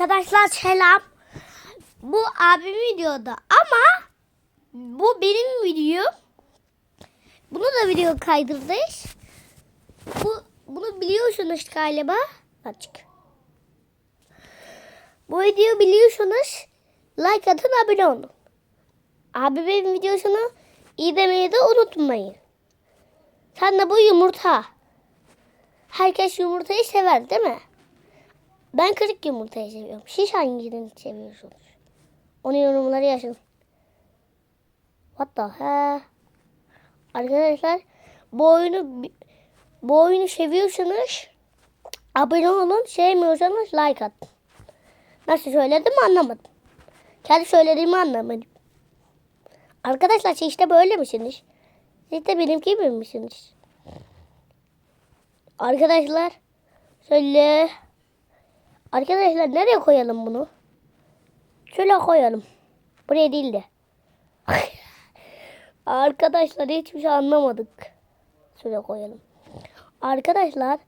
Arkadaşlar selam. Bu abim videoda ama bu benim videom. Bunu da video kaydırdık. Bu bunu biliyorsunuz galiba. Açık. Bu videoyu biliyorsunuz. Like atın abone olun. Abimin videosunu izlemeyi de unutmayın. Sen de bu yumurta. Herkes yumurtayı sever değil mi? Ben kırık yumurtayı seviyorum. Siz hangisini seviyorsunuz? Onu yorumlara yazın. What the he? Arkadaşlar bu oyunu bu oyunu seviyorsanız abone olun. Sevmiyorsanız like atın. Nasıl söyledim anlamadım. Kendi söylediğimi anlamadım. Arkadaşlar siz işte böyle misiniz? Siz de benimki gibi misiniz? Arkadaşlar söyle. Arkadaşlar nereye koyalım bunu? Şöyle koyalım. Buraya değil de. Arkadaşlar hiçbir şey anlamadık. Şöyle koyalım. Arkadaşlar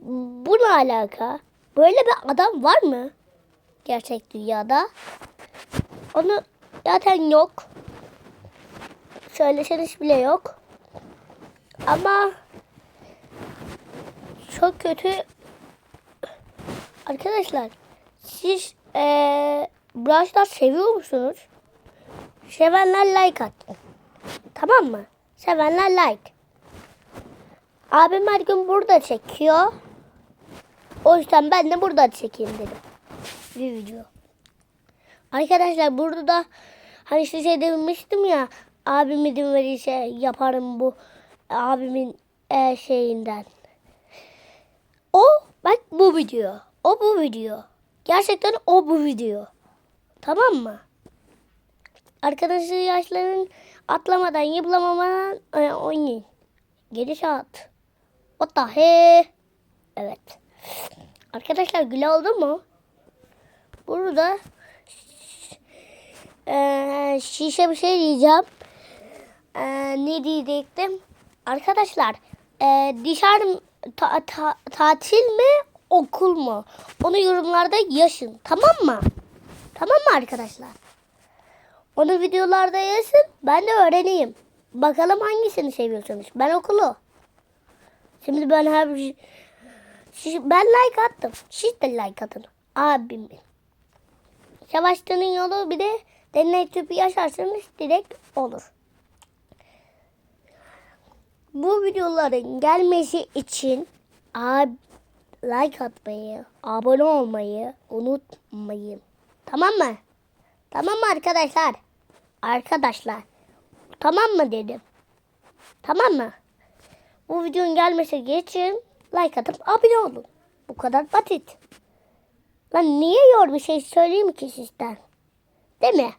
bu ne alaka? Böyle bir adam var mı? Gerçek dünyada. Onu zaten yok. Söyleseniz bile yok. Ama çok kötü Arkadaşlar siz eee Brawl Stars seviyor musunuz? Sevenler like atın. Tamam mı? Sevenler like. Abim her gün burada çekiyor. O yüzden ben de burada çekeyim dedim. Bir video. Arkadaşlar burada da hani size şey demiştim ya abim izin verirse yaparım bu abimin e, şeyinden. O bak bu video. O bu video. Gerçekten o bu video. Tamam mı? Arkadaşı yaşların atlamadan, yıplamamadan e, oynayın. Geniş at. What the he? Evet. Arkadaşlar gül oldu mu? Burada e, şişe bir şey diyeceğim. E, ne diyecektim? Arkadaşlar e, dışarı ta- ta- tatil mi okul mu? Onu yorumlarda yazın. Tamam mı? Tamam mı arkadaşlar? Onu videolarda yazın. Ben de öğreneyim. Bakalım hangisini seviyorsunuz. Ben okulu. Şimdi ben her ben like attım. Siz de like atın. Abimin. Savaştığının yolu bir de deney tüpü yaşarsanız direkt olur. Bu videoların gelmesi için ab like atmayı, abone olmayı unutmayın. Tamam mı? Tamam mı arkadaşlar? Arkadaşlar. Tamam mı dedim. Tamam mı? Bu videonun gelmesi için like atıp abone olun. Bu kadar basit. Lan niye yor bir şey söyleyeyim ki sizden? Değil mi?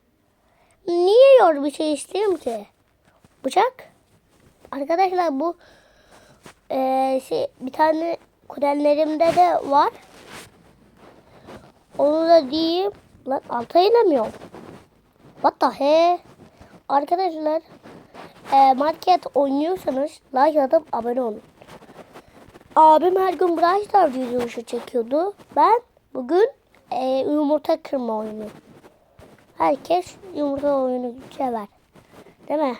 Niye yor bir şey istiyorum ki? Bıçak. Arkadaşlar bu eee şey bir tane kuzenlerimde de var. Onu da diyeyim. Lan alta inemiyorum. What the he? Arkadaşlar market oynuyorsanız like atıp abone olun. Abim her gün Brawl Stars videosu çekiyordu. Ben bugün eee, yumurta kırma oyunu. Herkes yumurta oyunu sever. Değil mi?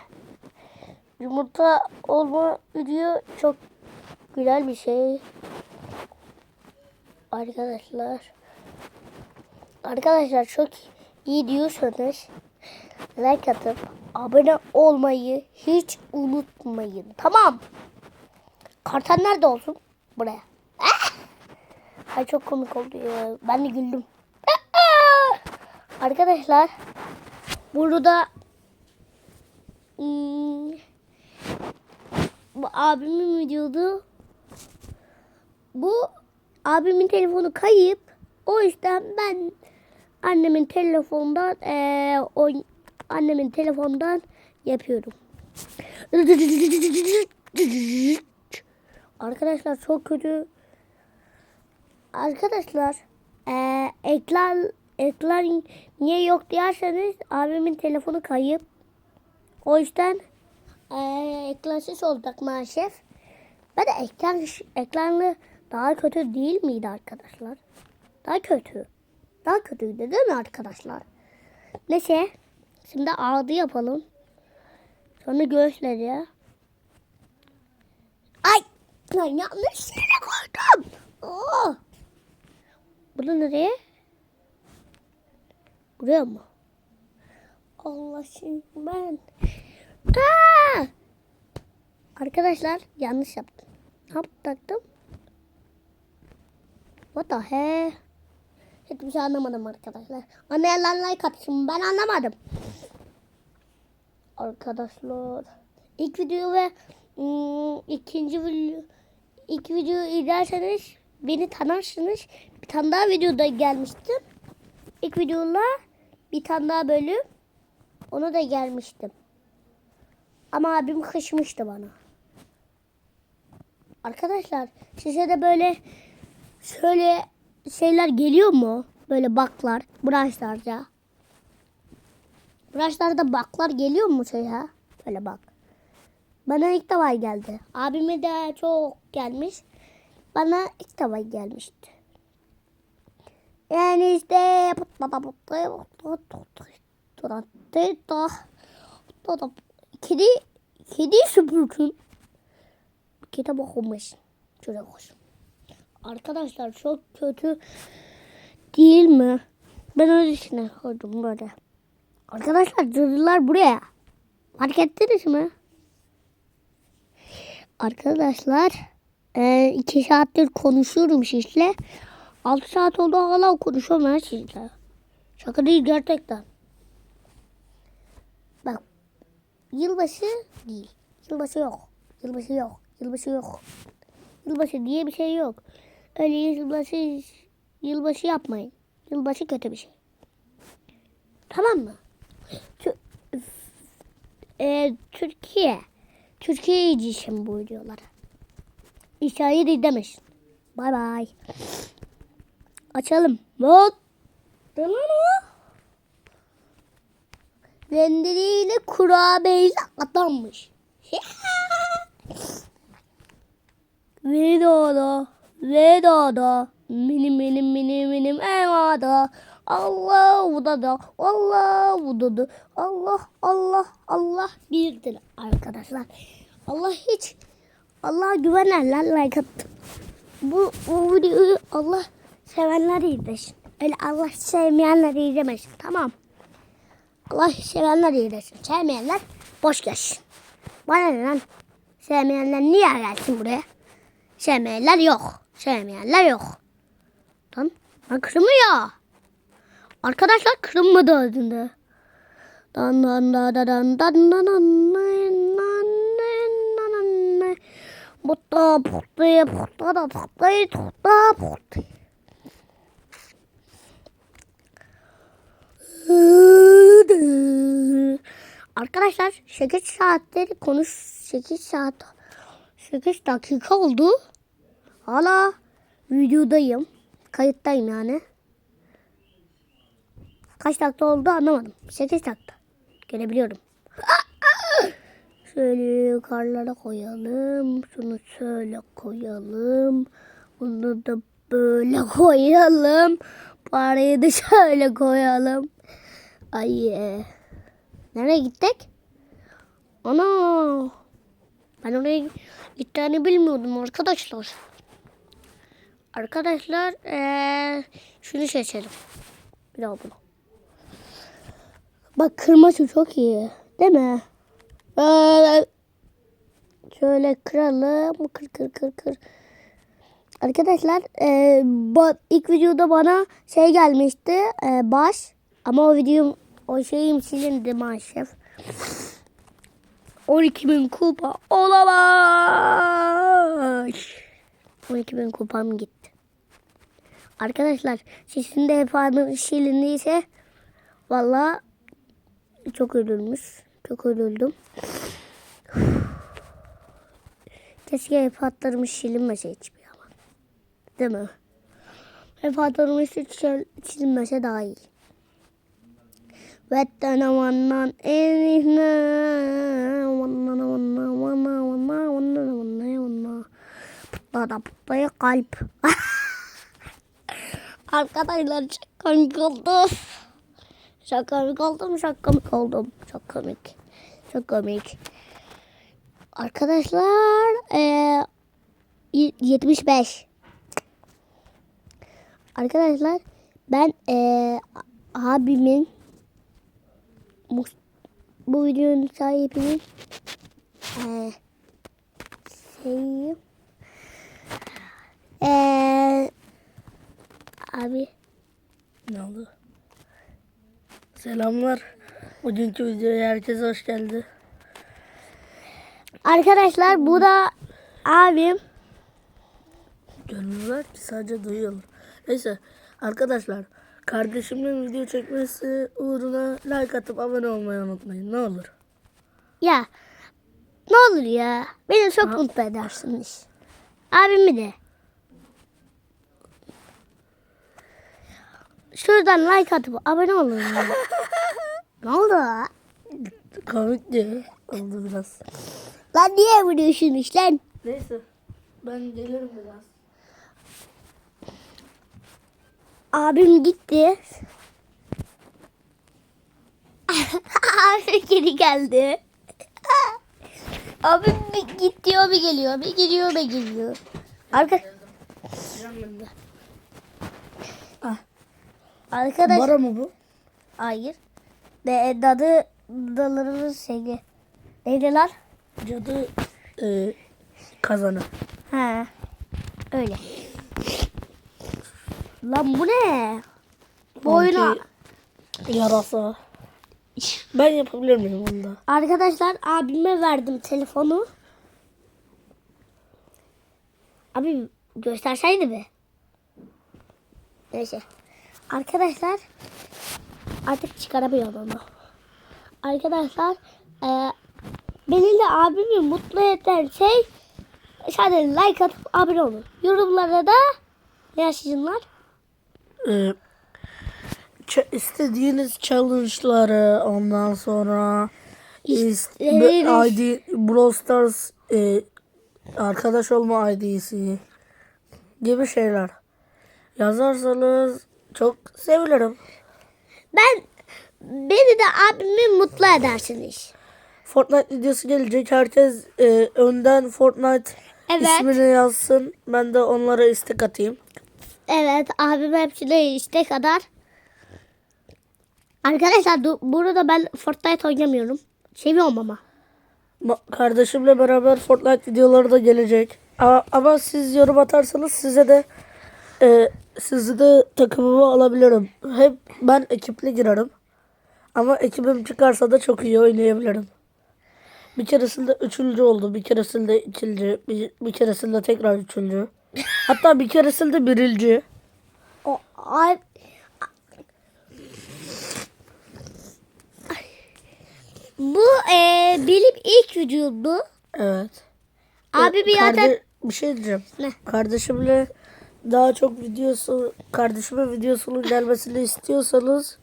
Yumurta olma video çok güzel bir şey. Arkadaşlar. Arkadaşlar çok iyi diyorsanız like atıp abone olmayı hiç unutmayın. Tamam. Kartal nerede olsun? Buraya. Ah! Ay çok komik oldu ya. Ben de güldüm. Arkadaşlar burada hmm, bu abimin videodu. Bu abimin telefonu kayıp. O yüzden ben annemin telefondan eee o annemin telefondan yapıyorum. Arkadaşlar çok kötü. Arkadaşlar eee ekran ekran niye yok derseniz abimin telefonu kayıp. O yüzden eee eklansız olacak maalesef. Ben de ekran ekranlı daha kötü değil miydi arkadaşlar? Daha kötü. Daha kötüydü değil mi arkadaşlar? Neyse. Şimdi ağdı yapalım. Sonra göğüsleri. Ay! Lan yanlış yere koydum. Oo. Bunu nereye? Buraya mı? Allah şimdi ben. Aa! Arkadaşlar yanlış yaptım. Ne yapacaktım? What the heck? Hiçbir şey anlamadım arkadaşlar. Anlayanlar like atsın. Ben anlamadım. Arkadaşlar. ilk video ve ım, ikinci video ilk videoyu izlerseniz beni tanırsınız. Bir tane daha videoda gelmiştim. İlk videoda bir tane daha bölüm. Ona da gelmiştim. Ama abim kışmıştı bana. Arkadaşlar size de böyle şöyle şeyler geliyor mu? Böyle baklar, branşlarca. Branşlarda baklar geliyor mu şeye? Böyle bak. Bana ilk defa geldi. Abime de çok gelmiş. Bana ilk defa gelmişti. Yani işte kedi kedi süpürgün kitap okumuş çocuk olsun. Arkadaşlar çok kötü değil mi? Ben öylesine koydum böyle. Arkadaşlar cadılar buraya. Fark ettiniz mi? Arkadaşlar e, iki saattir konuşuyorum sizle. Altı saat oldu hala konuşuyorum ben sizle. Şaka değil gerçekten. Bak yılbaşı değil. Yılbaşı yok. Yılbaşı yok. Yılbaşı yok. Yılbaşı diye bir şey yok. Öyle yılbaşı yılbaşı yapmayın. Yılbaşı kötü bir şey. Tamam mı? E, Türkiye. Türkiye için bu videoları. İşayı değil demesin. Bay bay. Açalım. Bak. Tamam o. Rendeliyle kurabiyeyle adammış. Vedada, vedada, minim minim minim minim evada. Allah udada, Allah udada, Allah Allah Allah birdir arkadaşlar. Allah hiç Allah güvenenler like attı. Bu, bu videoyu Allah sevenler izlesin. Öyle Allah sevmeyenler izlemesin tamam. Allah sevenler izlesin. Sevmeyenler boş geçsin. Bana ne lan? Sevmeyenler niye gelsin buraya? Sevmeyenler yok. Sevmeyenler yok. Lan, lan kırmıyor. Arkadaşlar kırılmadı adında. Dan dan da da dan dan dan dan dan Butta butta butta da butta butta butta. Arkadaşlar 8 saatleri konuş 8 saat 8 dakika oldu. Hala videodayım. Kayıttayım yani. Kaç dakika oldu anlamadım. 8 dakika. Görebiliyorum. Şöyle yukarılara koyalım. Şunu şöyle koyalım. Bunu da böyle koyalım. Parayı da şöyle koyalım. Ay. e. Nereye gittik? Ana. Ben oraya gittiğini bilmiyordum arkadaşlar. Arkadaşlar eee şunu seçelim. Bir daha bunu. Bak kırması çok iyi. Değil mi? Ee, şöyle kıralım. Kır kır kır kır. Arkadaşlar eee, ba- ilk videoda bana şey gelmişti. eee, baş. Ama o videom o şeyim silindi maalesef. 12 bin kupa olamaz. 12 bin kupam gitti. Arkadaşlar sizin de hep silindiyse valla çok üzülmüş. Çok üzüldüm. Keşke hep hatlarımız silinmese hiçbir zaman. Değil mi? Hep hatlarımız hiç silinmese daha iyi. Vettene vannan enihne vannana vanna vanna vanna vanna vanna vanna Putlada putlaya kalp. Arkadaşlar çok komik oldu. Çok komik oldum, çok komik oldum. Çok komik. Çok komik. Arkadaşlar eee, y- 75. Arkadaşlar ben eee, abimin bu videonun sahibinin eee şeyim eee abi Ne oldu? Selamlar. Bugünkü videoya herkese hoş geldi. arkadaşlar bu da abim Görmüyorlar ki sadece duyuyorlar. Neyse arkadaşlar kardeşimin video çekmesi uğruna like atıp abone olmayı unutmayın ne olur. ya ne olur ya beni çok mutlu edersiniz abimi de şuradan like atıp abone olun ne oldu Komik diyor. Oldu biraz. lan niye vuruyorsunuz lan Neyse ben gelirim biraz. abim gitti abi geri geldi abim bir o bir geliyor bir geliyor bir geliyor Arka de. Arkadaş Bara mı bu? hayır de dadı dalarımız şeyi neydi lan Cadı e, kazanı. ha öyle lan bu ne Anti Yarasa. Ben yapabilir miyim onu da? Arkadaşlar abime verdim telefonu. Abi gösterseydi be. Neyse. Arkadaşlar artık çıkaramıyorum onu. Arkadaşlar e, beni de abimi mutlu eden şey sadece like atıp abone olun. Yorumlara da ne yaşayacaklar? Ee, istediğiniz challenge'ları ondan sonra İstediğiniz- ID Brawl Stars e, arkadaş olma ID'si gibi şeyler yazarsanız çok sevinirim. Ben beni de abimi mutlu edersiniz. Fortnite videosu gelecek. Herkes e, önden Fortnite Evet. ismini yazsın. Ben de onlara istek atayım. Evet abim hepsine işte kadar. Arkadaşlar burada ben Fortnite oynamıyorum. Seviyorum ama. Ma- Kardeşimle beraber Fortnite videoları da gelecek. Ama, ama siz yorum atarsanız size de e, sizi de takımıma alabilirim. Hep ben ekipli girerim. Ama ekibim çıkarsa da çok iyi oynayabilirim. Bir keresinde üçüncü oldu. Bir keresinde ikinci. Bir, bir keresinde tekrar üçüncü. Hatta bir keresinde birinci. O ay Bu e, benim ilk videomdu. Evet. Abi bir Karde- yerden bir şey diyeceğim. Ne? Kardeşimle daha çok videosu kardeşime videosunun gelmesini istiyorsanız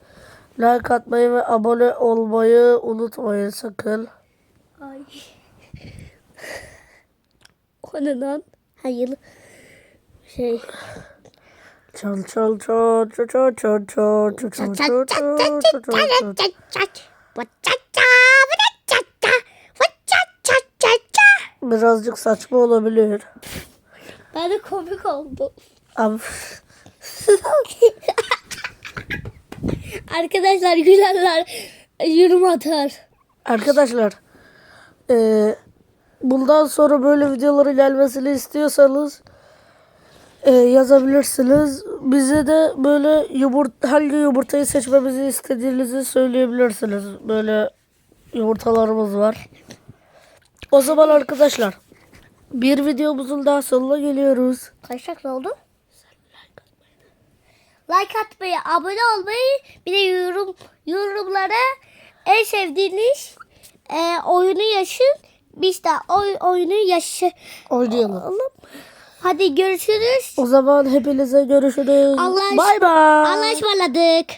like atmayı ve abone olmayı unutmayın sakın. Ay. O ne lan? Hayır. Şey. Çal çal çal çal çal çal çal çal çal çal çal çal çal çal. Birazcık saçma olabilir. De komik oldum. Ama Arkadaşlar gülenler yorum atar. Arkadaşlar eee, bundan sonra böyle videoları gelmesini istiyorsanız eee, yazabilirsiniz. Bize de böyle yumurta, hangi yumurtayı seçmemizi istediğinizi söyleyebilirsiniz. Böyle yumurtalarımız var. O zaman arkadaşlar bir videomuzun daha sonuna geliyoruz. Kaç dakika oldu? Like atmayı, abone olmayı, bir de yorum yorumlara en sevdiğiniz e, oyunu yaşın. Biz de oy, oyunu yaşı. Oynayalım. Hadi görüşürüz. O zaman hepinize görüşürüz. Allah- Bay bay. Allah'a ısmarladık.